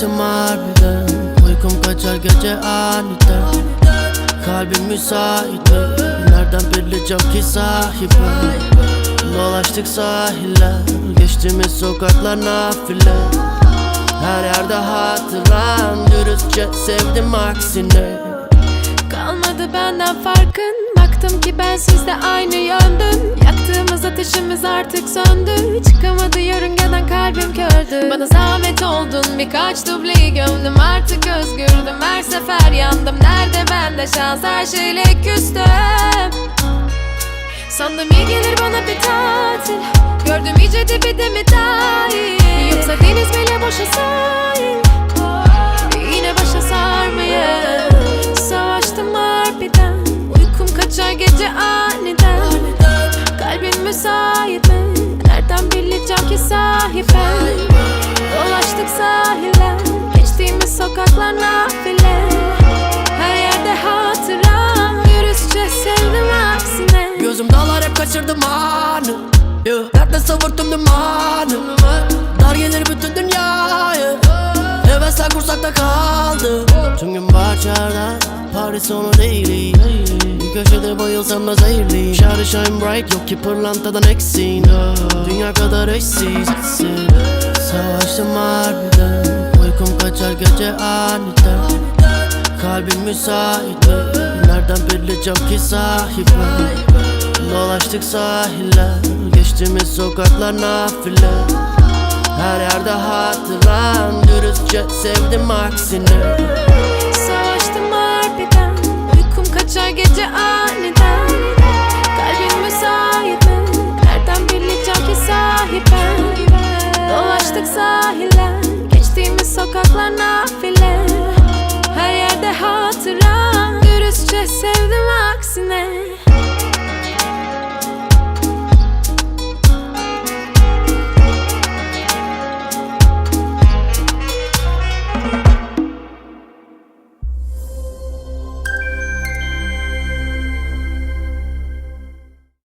Savaştım harbiden Uykum kaçar gece aniden. Kalbim müsait? Nereden bileceğim ki sahibi? Dolaştık sahiller Geçtiğimiz sokaklar nafile. Her yerde hatıran Dürüstçe sevdim aksine. Kalmadı benden farkın Baktım ki ben sizde aynı Yaktığımız ateşimiz artık söndü. Çıkamadı yörüngeden kalbim kördü. Bana zahmet oldun birkaç dubleyi gömdüm. Artık özgürdüm her sefer yandım. Nerede bende şans? Her şeyle küstüm. Sandım iyi gelir bana bir tatil. Gördüm iyice dibi de mi dahil. Yoksa deniz bile boşa sahil Mi? Nereden bileceğim ki sahiben Dolaştık sahiller Geçtiğimiz sokaklar nafile. Her yerde hatıra Dürüstçe sevdim aksine. Gözüm dağlar hep kaçırdım anı. Yeah. Nerede savurttum dumanı Dar gelir bütün dünyayı. Hevesler kursakta kaldı Tüm gün bahçede Paris sonu değil. Bir köşede bayılsam da zehirliyim Shine shine bright yok ki pırlantadan eksin. Oh, Dünya kadar eşsiz. Savaştım harbiden. Uykum kaçar gece aniden. Kalbim müsait? Nereden bileceğim ki sahibi? Dolaştık sahiller. Geçtiğimiz sokaklar nafile. Her yerde hatıran Dürüstçe sevdim aksine Geçtiğimiz sokaklar nafile Her